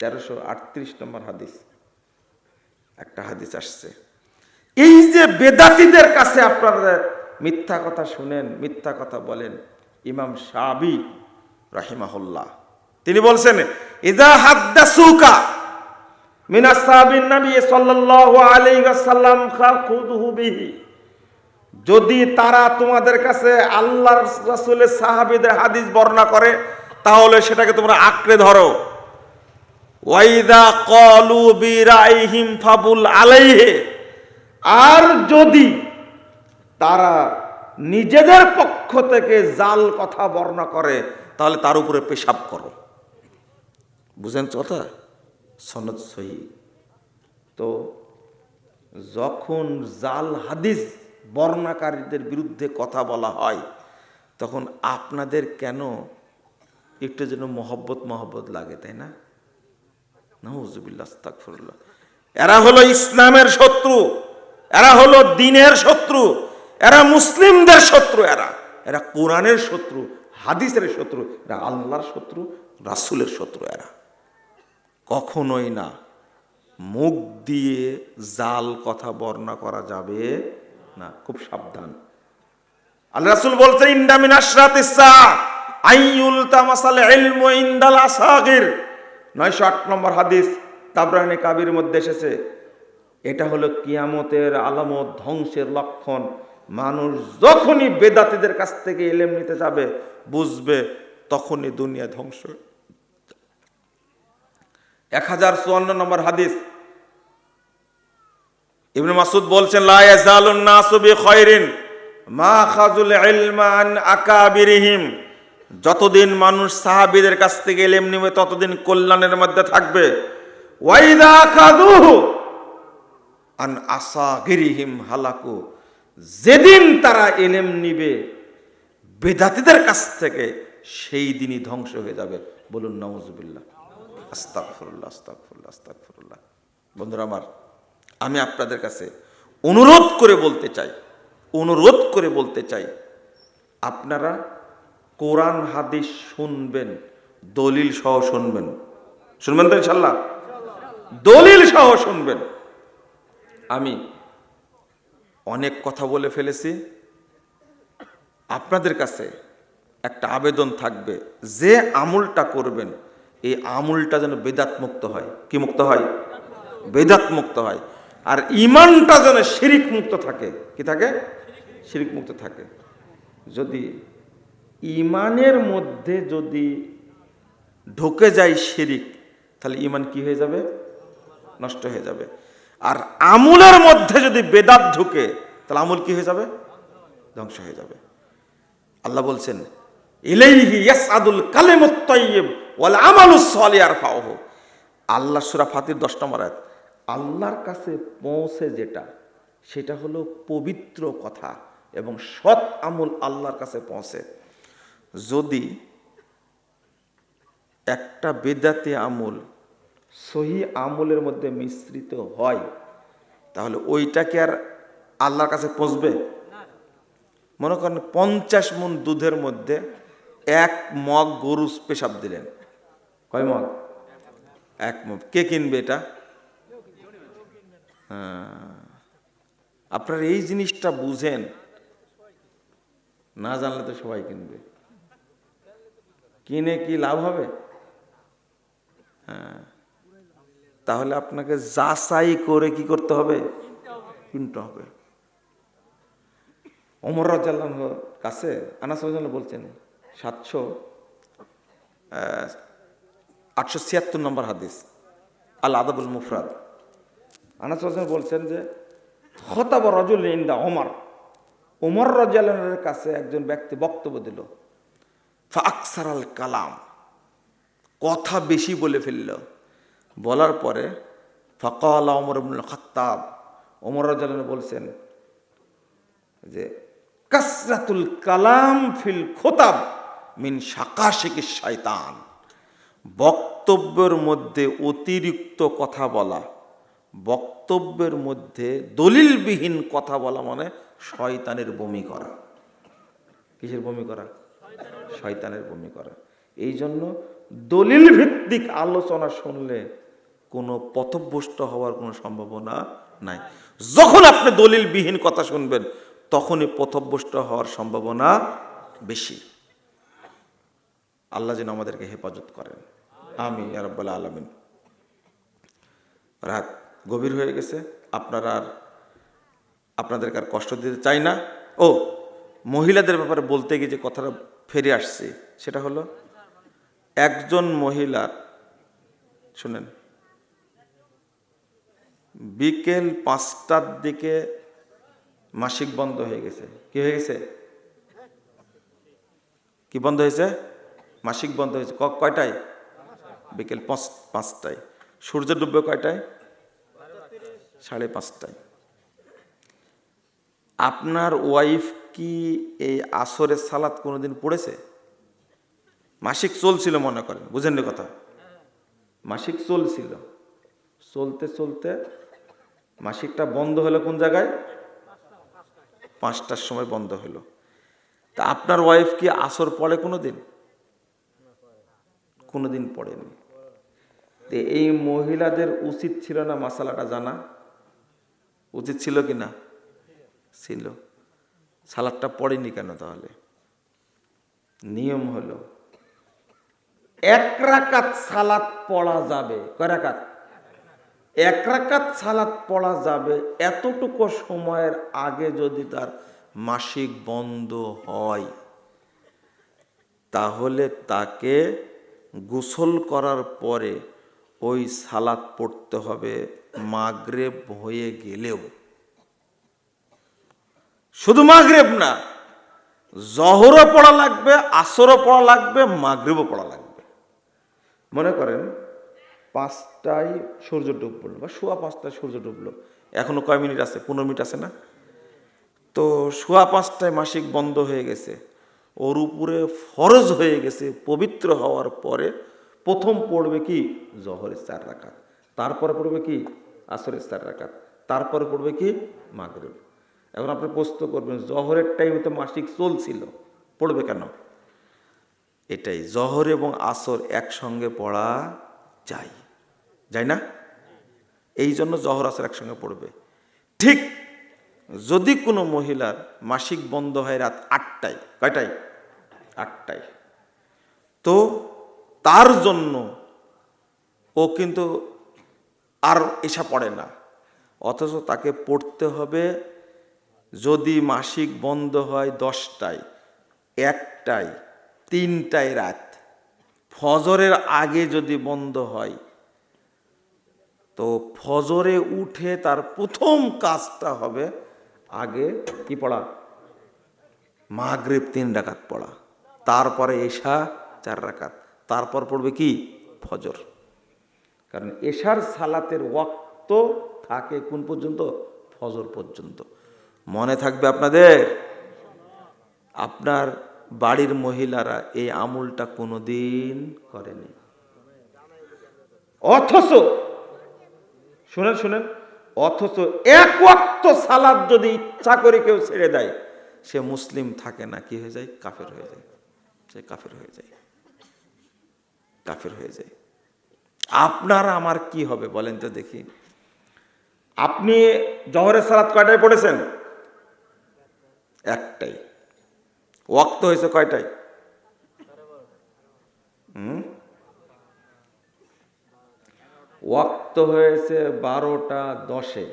তেরোশো আটত্রিশ নম্বর হাদিস। একটা হাদিস আসছে। এই যে বেদাতিদের কাছে আপনারা মিথ্যা কথা শুনেন, মিথ্যা কথা বলেন, ইমাম সাবি রাহিমাহুল্লাহ, তিনি বলছেন, ইজা হাদ্দাসুকা মিনা সাহাবিন নবী সাল্লাল্লাহু আলাইহি ওয়াসাল্লাম খাখুযুহু বিহি। যদি তারা তোমাদের কাছে আল্লাহর রাসূলের সাহাবীদের হাদিস বর্ণনা করে, তাহলে সেটাকে তোমরা আঁকড়ে ধরো। ওয়াইদা কলু বিরাইহিম ফাবুল আলাইহে। আর যদি তারা নিজেদের পক্ষ থেকে জাল কথা বর্ণনা করে, তাহলে তার উপরে পেশাব করো। বুঝেন কথা? সনদ সহি। তো যখন জাল হাদিস বর্ণাকারীদের বিরুদ্ধে কথা বলা হয়, তখন আপনাদের কেন একটু যেন মহব্বত মহব্বত লাগে, তাই না? এরা হলো ইসলামের শত্রু, এরা হলো দিনের শত্রু, এরা মুসলিমদের শত্রু, এরা এরা কোরআনের শত্রু, হাদিসের শত্রু, এরা আল্লাহর শত্রু, রাসূলের শত্রু এরা। কখনোই না, মুখ দিয়ে জাল কথা বর্ণনা করা যাবে না, খুব সাবধান। আল্লাহ রাসুল বলছে ইন্দামিন আশরাত ইসা আইয়ুল তামাসাল ইলমু ইনদাল আসাগির। 908 নম্বর হাদিস তাবরানি কাবির মধ্যে এসেছে। এটা হলো কিয়ামতের আলামত, ধ্বংসের লক্ষণ। মানুষ যখনই বেদাতিদের কাছ থেকে এলেম নিতে যাবে, বুঝবে তখনই দুনিয়া ধ্বংস। এক হাজার চুয়ান্ন নম্বর হাদিস। ইবনে মাসুদ বলছেন, লা ইয়াজালুন নাসু বিখাইরিন মা খাজুল ইলমা আন আকাবিরিহিম। যতদিন মানুষ সাহাবীদের কাছ থেকে এলেম নেবে, ততদিন কল্যাণের মধ্যে থাকবে। ওয়াইদা আন আসাগিরিহিম হালাকু। যেদিন তারা এলেম নিবে, বেদাতীদের কাছ থেকে সেই দিনই ধ্বংস হয়ে যাবে। বলুন নওয়াজুবিল্লাহ আস্তাগফিরুল্লাহ আস্তাগফিরুল্লাহ আস্তাগফিরুল্লাহ। বন্ধুরা আমার, আমি আপনাদের কাছে অনুরোধ করে বলতে চাই, অনুরোধ করে বলতে চাই, আপনারা কোরআন হাদিস শুনবেন, দলিল সহ শুনবেন। শুনবেন তো ইনশাল্লাহ দলিল সহ শুনবেন। আমি অনেক কথা বলে ফেলেছি। আপনাদের কাছে একটা আবেদন থাকবে, যে আমুলটা করবেন, এই আমুলটা যেন বেদাত মুক্ত হয়। কি মুক্ত হয়? বেদাত মুক্ত হয়। আর ইমানটা যেন শিরিক মুক্ত থাকে। কি থাকে? শিরিক মুক্ত থাকে। যদি ইমানের মধ্যে যদি ঢুকে যায় শিরিক, তাহলে ইমান কি হয়ে যাবে? নষ্ট হয়ে যাবে। আর আমুলের মধ্যে যদি বেদাত ঢুকে, তাহলে আমুল কি হয়ে যাবে? ধ্বংস হয়ে যাবে। আল্লাহ বলছেন, ইলাইহি ইয়াসআদুল কালিমুত তাইয়্যিব ওয়াল আমালুস সালিহ ইয়ারফাউহু। আল্লাহ সূরা ফাতির 10 নম্বর আল্লাহর কাছে পৌঁছে যেটা, সেটা হলো পবিত্র কথা এবং সৎ আমল আল্লাহর কাছে পৌঁছে। যদি একটা বেদাতে আমল সহি আমলের মধ্যে মিশ্রিত হয়, তাহলে ওইটাকে আর আল্লাহর কাছে পৌঁছবে? মনে করেন পঞ্চাশ মন দুধের মধ্যে এক মগ গরু পেশাব দিলেন। কয় মগ? এক মগ। কে কিনবে এটা? হ্যাঁ। আপনারা এই জিনিসটা বুঝেন, না জানলে তো সবাই কিনবে। কিনে কি লাভ হবে? হ্যাঁ। তাহলে আপনাকে যাচাই করে কি করতে হবে? কিনতে হবে। অমর রাজ্লাহ কাছে আনাস বলছেন, সাতশো আটশো ছিয়াত্তর নম্বর হাদিস আল আদাবুল মুফরাদ। আনাস বলছেন যে হতাব রজুল ইন্দা ওমর। ওমর রাজ্লাহের কাছে একজন ব্যক্তি বক্তব্য দিল। ফাকসার আল কালাম। কথা বেশি বলে ফেলল। বলার পরে ফকাল অমর খাত্তাব, ওমর রাজ্লাহ বলছেন যে, কাসরাতুল কালাম ফিল খোতাব মিন সাকাশিকি শয়তান বক্তব্যের মধ্যে অতিরিক্ত কথা বলা, বক্তব্যের মধ্যে দলিলবিহীন কথা বলা মানে শয়তানের বমি করা। কিসের বমি করা? শয়তানের বমি করা এই জন্য দলিল ভিত্তিক আলোচনা শুনলে কোনো পথভ্রষ্ট হওয়ার কোনো সম্ভাবনা নাই। যখন আপনি দলিলবিহীন কথা শুনবেন, তখনই পথভ্রষ্ট হওয়ার সম্ভাবনা বেশি। আল্লাহ যেন আমাদেরকে হেফাজত করেন। আমি আরব্বাল আলমিন। রাত গভীর হয়ে গেছে, আপনারা আর আপনাদেরকে আর কষ্ট দিতে চাই না। ও, মহিলাদের ব্যাপারে বলতে গিয়ে যে কথাটা ফিরে আসছে। সেটা হলো একজন মহিলার শুনেন, বিকেল পাঁচটার দিকে মাসিক বন্ধ হয়ে গেছে। কি হয়ে গেছে? কি বন্ধ হয়েছে? মাসিক বন্ধ হয়েছে। কয়টায়? বিকেল পাঁচ পাঁচটায়। সূর্য ডুববে কয়টায়? সাড়ে পাঁচটায়। আপনার ওয়াইফ কি এই আসরের সালাত কোনোদিন পড়েছে? মাসিক চলছিল মনে করেন, বুঝেন না কথা? মাসিক চলছিল। চলতে চলতে মাসিকটা বন্ধ হলো কোন জায়গায়? পাঁচটার সময় বন্ধ হলো। তা আপনার ওয়াইফ কি আসর পড়ে কোনো দিন কোনোদিন পড়েনি। তো এই মহিলাদের উচিত ছিল না মাসালাটা জানা? উচিত ছিল কি না? ছিল। সালাদটা পড়েনি কেন তাহলে? নিয়ম হলো, এক রাকাত সালাত পড়া যাবে। কয় এক রাকাত সালাত পড়া যাবে এতটুকু সময়ের আগে যদি তার মাসিক বন্ধ হয়, তাহলে তাকে গোসল করার পরে ওই সালাত পড়তে হবে মাগরেব হয়ে গেলেও। শুধু মাগরেব না, জহরও পড়া লাগবে, আসরও পড়া লাগবে, মাগরেবও পড়া লাগবে। মনে করেন, পাঁচটায় সূর্য ডুবলো বা সোয়া পাঁচটায় সূর্য ডুবলো। এখনও কয় মিনিট আছে? পনেরো মিনিট আছে না? তো সোয়া পাঁচটায় মাসিক বন্ধ হয়ে গেছে। ওর উপরে ফরজ হয়ে গেছে, পবিত্র হওয়ার পরে প্রথম পড়বে কি? জহরের চার রাখাত তারপরে পড়বে কি? আসরের চার রাখাত তারপরে পড়বে কি? মাগরেব। এখন আপনি প্রশ্ন করবেন, জহরের টাইমে তো মাসিক চলছিল, পড়বে কেন? এটাই, জহর এবং আসর একসঙ্গে পড়া যায় যায় না? এই জন্য জহর, আসর একসঙ্গে পড়বে। ঠিক যদি কোনো মহিলার মাসিক বন্ধ হয় রাত আটটায়, কয়টায়? আটটায়। তো তার জন্য ও কিন্তু আর এসা পড়ে না, অথচ তাকে পড়তে হবে যদি মাসিক বন্ধ হয় দশটায়, একটায়, তিনটায় রাত। ফজরের আগে যদি বন্ধ হয়, তো ফজরে উঠে তার প্রথম কাজটা হবে আগে কি পড়া? মাগরেব তিন রাকাত পড়া। তারপরে এশা চার রাকাত। তারপর পড়বে কি? ফজর। কারণ এশার সালাতের ওয়াক্ত থাকে কোন পর্যন্ত? ফজর পর্যন্ত। মনে থাকবে আপনাদের? আপনার বাড়ির মহিলারা এই আমুলটা কোনোদিন করেনি। অথচ, শুনেন শুনেন, অথচ এক ওয়াক্ত সালাদ যদি ইচ্ছা করে কেউ ছেড়ে দেয়, সে মুসলিম থাকে না, কি হয়ে যায়? কাফের হয়ে যায়। সে কাফের হয়ে যায়। কাফের হয়ে যায়। আপনার আমার কি হবে বলেন তো দেখি। আপনি জহরের সালাদ কয়টায় পড়েছেন? একটাই। ওয়াক্ত হয়েছে কয়টাই হুম? ওয়াক্ত হয়েছে বারোটা দশে।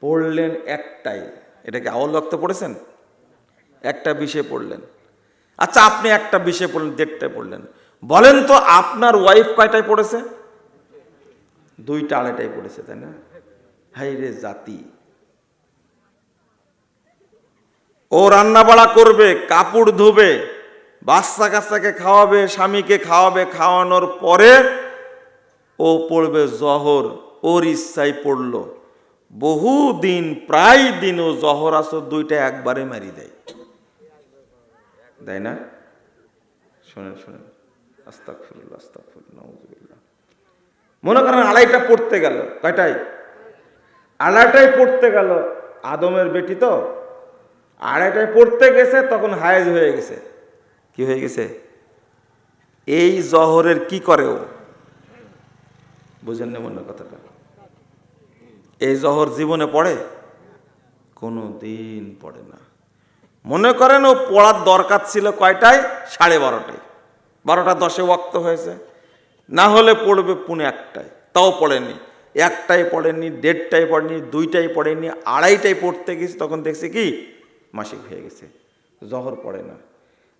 পড়লেন একটাই। এটাকে আওয়াল ওয়াক্ত পড়েছেন? একটা বিষয়ে পড়লেন। আচ্ছা আপনি একটা বিষয়ে পড়লেন, দেড়টায় পড়লেন। বলেন তো আপনার ওয়াইফ কয়টায় পড়েছে? দুইটা আড়াইটায় পড়েছে, তাই না? হাই রে জাতি। ও রান্না বাড়া করবে, কাপড় ধোবে, বাচ্চা কাচ্চাকে খাওয়াবে, স্বামীকে খাওয়াবে, খাওয়ানোর পরে ও পড়বে জহর, ওর ইচ্ছাই পড়ল। বহু দিন প্রায় দিন ও জহর আসর দুইটা একবারে মারি দেয়। দেয় না? শোনেন শোনেন। আস্তাকফিরুল্লাহ আস্তাকফিরুল্লাহ নাউজুবিল্লাহ। মনে করেন আড়াইটা পড়তে গেল। কয়টাই আড়াইটায় পড়তে গেল। আদমের বেটি তো? আড়াইটায় পড়তে গেছে, তখন হায়েজ হয়ে গেছে। কি হয়ে গেছে? এই জহরের কি করে ও? বুঝেন না মনে কথাটা। এই জহর জীবনে পড়ে? কোনো দিন পড়ে না। মনে করেন ও পড়ার দরকার ছিল কয়টায়? সাড়ে বারোটায়। বারোটা দশে ওয়াক্ত হয়েছে। না হলে পড়বে পুনে একটায়। তাও পড়েনি। একটাই পড়েনি, দেড়টায় পড়েনি দুইটাই পড়েনি, আড়াইটায় পড়তে গেছি, তখন দেখছি কি? মাসিক হয়ে গেছে, জহর পড়ে না।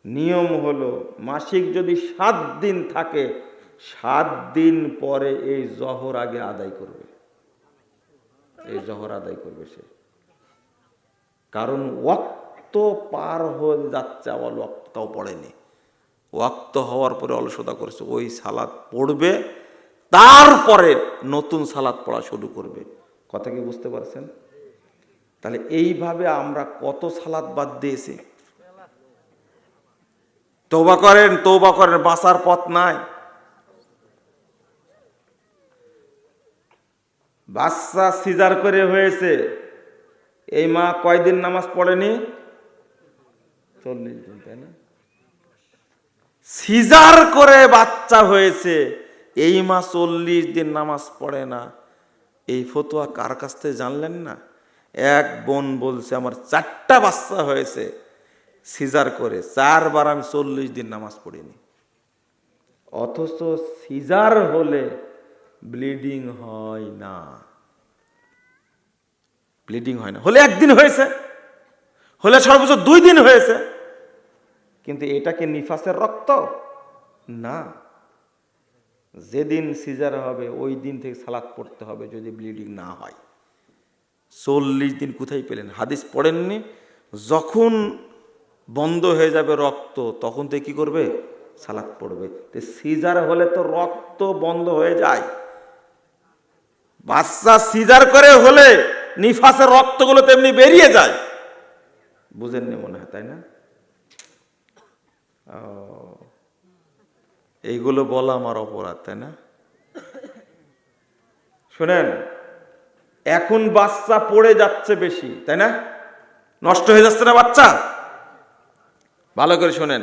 নিয়ম হলো মাসিক যদি সাত দিন থাকে, সাত দিন পরে এই জহর আগে আদায় করবে। এই জহর আদায় করবে সে। কারণ ওয়াক্ত পার হয়ে যাচ্ছে, আবার ওয়াক্তটাও পড়েনি। ওয়াক্ত হওয়ার পরে অলসতা করেছে, ওই সালাদ পড়বে, তারপরে নতুন সালাদ পড়া শুরু করবে। কথা কি বুঝতে পারছেন? তাহলে এইভাবে আমরা কত সালাদ বাদ দিয়েছি? তৌবা করেন তৌবা করেন, বাঁচার পথ নাই। বাচ্চা সিজার করে হয়েছে। এই মা কয়দিন নামাজ পড়েনি? চল্লিশ দিন, তাই না? সিজার করে বাচ্চা হয়েছে। এই মা চল্লিশ দিন নামাজ পড়ে না। এই ফতোয়া কার কাছ থেকে জানলেন না? এক বোন বলছে, আমার চারটা বাচ্চা হয়েছে, সিজার করে। চারবার আমি চল্লিশ দিন নামাজ পড়িনি। অথচ সিজার হলে ব্লিডিং হয় না। ব্লিডিং হয় না। হলে একদিন হয়েছে, হলে সর্বোচ্চ দুই দিন হয়েছে। কিন্তু এটা কি নিফাসের রক্ত? না। যেদিন সিজার হবে, ওই দিন থেকে সালাদ পড়তে হবে যদি ব্লিডিং না হয়। চল্লিশ দিন কোথায় পেলেন? হাদিস পড়েননি? যখন বন্ধ হয়ে যাবে রক্ত, তখন থেকে কি করবে? সালাদ পড়বে। তো সিজার হলে তো রক্ত বন্ধ হয়ে যায়। বাচ্চা সিজার করে হলে নিফাসের রক্তগুলো তেমনি বেরিয়ে যায়। বুঝেননি মনে হয়, তাই না? এইগুলো বলা আমার অপরাধ, তাই না? শোনেন এখন বাচ্চা পড়ে যাচ্ছে বেশি, তাই না? নষ্ট হয়ে যাচ্ছে না বাচ্চা? ভালো করে শোনেন।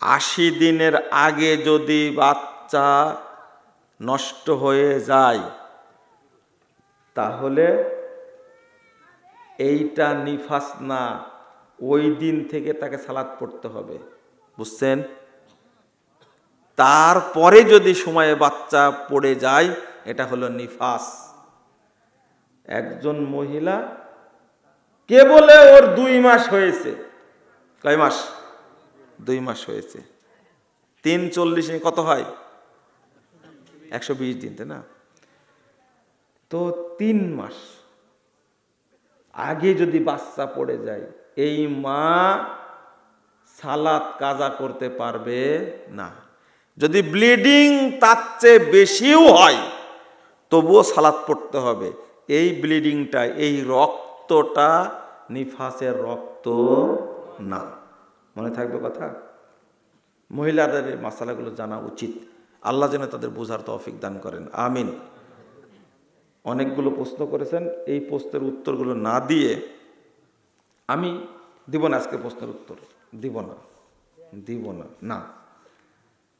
আশি দিনের আগে যদি বাচ্চা নষ্ট হয়ে যায়, তাহলে এইটা নিফাস না, ওই দিন থেকে তাকে সালাদ পড়তে হবে। বুঝছেন? তারপরে যদি সময়ে বাচ্চা পড়ে যায়, এটা হলো নিফাস। একজন মহিলা কে বলে ওর দুই মাস হয়েছে। কয় মাস? দুই মাস হয়েছে। তিন চল্লিশে কত হয়? একশো বিশ দিন, তাই না? তো তিন মাস। আগে যদি বাচ্চা পড়ে যায়, এই মা সালাত কাজা করতে পারবে না। যদি ব্লিডিং তার চেয়ে বেশিও হয়, তবুও সালাত পড়তে হবে। এই ব্লিডিংটা এই রক্তটা নিফাসের রক্ত না। মনে থাকবে কথা? মহিলাদের এই মশালাগুলো জানা উচিত। আল্লাহ যেন তাদের বোঝার তৌফিক দান করেন। আমিন। অনেকগুলো প্রশ্ন করেছেন। এই প্রশ্নের উত্তরগুলো না দিয়ে আমি দিব না আজকে প্রশ্নের উত্তর। দিব না। দিব না। না।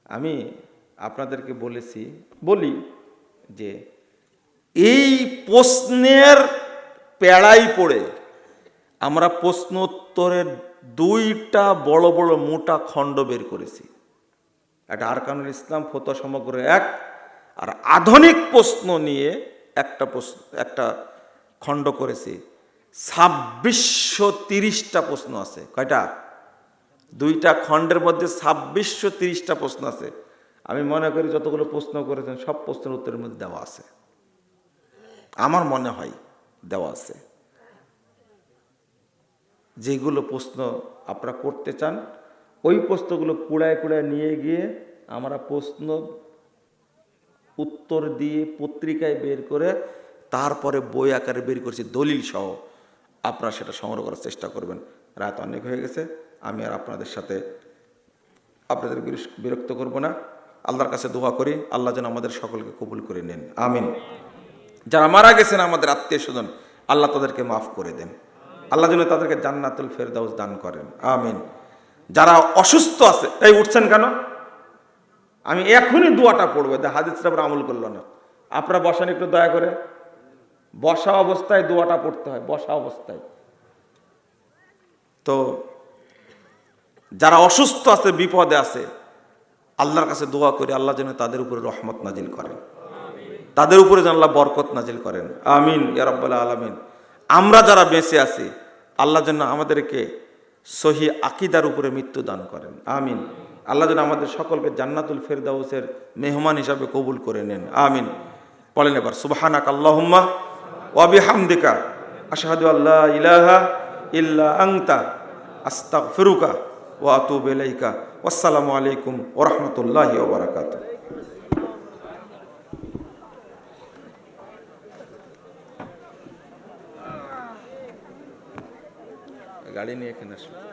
আমি আপনাদেরকে বলেছি, বলি যে এই প্রশ্নের পেড়াই পড়ে। আমরা প্রশ্ন উত্তরের দুইটা বড় বড় মোটা খণ্ড বের করেছি। একটা আরকানুল ইসলাম ফতো সমগ্র এক, আর আধুনিক প্রশ্ন নিয়ে একটা প্রশ্ন, একটা খণ্ড করেছি। ছাব্বিশশো তিরিশটা প্রশ্ন আছে। কয়টা? দুইটা খণ্ডের মধ্যে ছাব্বিশশো তিরিশটা প্রশ্ন আছে। আমি মনে করি যতগুলো প্রশ্ন করেছেন সব প্রশ্নের উত্তরের মধ্যে দেওয়া আছে। আমার মনে হয় দেওয়া আছে। যেগুলো প্রশ্ন আপনারা করতে চান, ওই প্রশ্নগুলো কুড়ায় কুড়ায় নিয়ে গিয়ে আমরা প্রশ্ন উত্তর দিয়ে পত্রিকায় বের করে তারপরে বই আকারে বের করছি, দলিল সহ। আপনারা সেটা সংগ্রহ করার চেষ্টা করবেন। রাত অনেক হয়ে গেছে, আমি আর আপনাদের সাথে আপনাদের বিরক্ত করব না। আল্লাহর কাছে দোয়া করি, আল্লাহ যেন আমাদের সকলকে কবুল করে নেন। আমিন। যারা মারা গেছেন আমাদের আত্মীয় স্বজন, আল্লাহ তাদেরকে মাফ করে দেন। আল্লাহ যেন তাদেরকে জান্নাতুল ফেরদাউস দান করেন। আমিন। যারা অসুস্থ আছে, এই উঠছেন কেন? আমি এখনই দোয়াটা পড়ব দা হাদিসটা আবার আমল করল না। আপনারা বসেন একটু দয়া করে। বসা অবস্থায় দোয়াটা পড়তে হয়, বসা অবস্থায়। তো যারা অসুস্থ আছে, বিপদে আছে, আল্লাহর কাছে দোয়া করে আল্লাহ যেন তাদের উপরে রহমত নাজিল করেন। তাদের উপরে আল্লাহ বরকত নাজিল করেন। আমিন ইয়ারব্বাল আলমিন। আমরা যারা বেঁচে আছি, আল্লাহ যেন আমাদেরকে সহি আকিদার উপরে মৃত্যু দান করেন। আমিন। আল্লাহ যেন আমাদের সকলকে জান্নাতুল ফেরদাউসের মেহমান হিসাবে কবুল করে নেন। আমিন। বলেন এবার, সুবাহানাক আল্লাহুম্মা ওয়াবিহামদিকা আশহাদু আল্লাহ ইলাহা ইল্লা আংতা আস্তাগফিরুকা ওয়া আতুবু ইলাইকা। ওয়াসসালামু আলাইকুম ওয়া রাহমাতুল্লাহি गाड़ी नहीं है कि नशा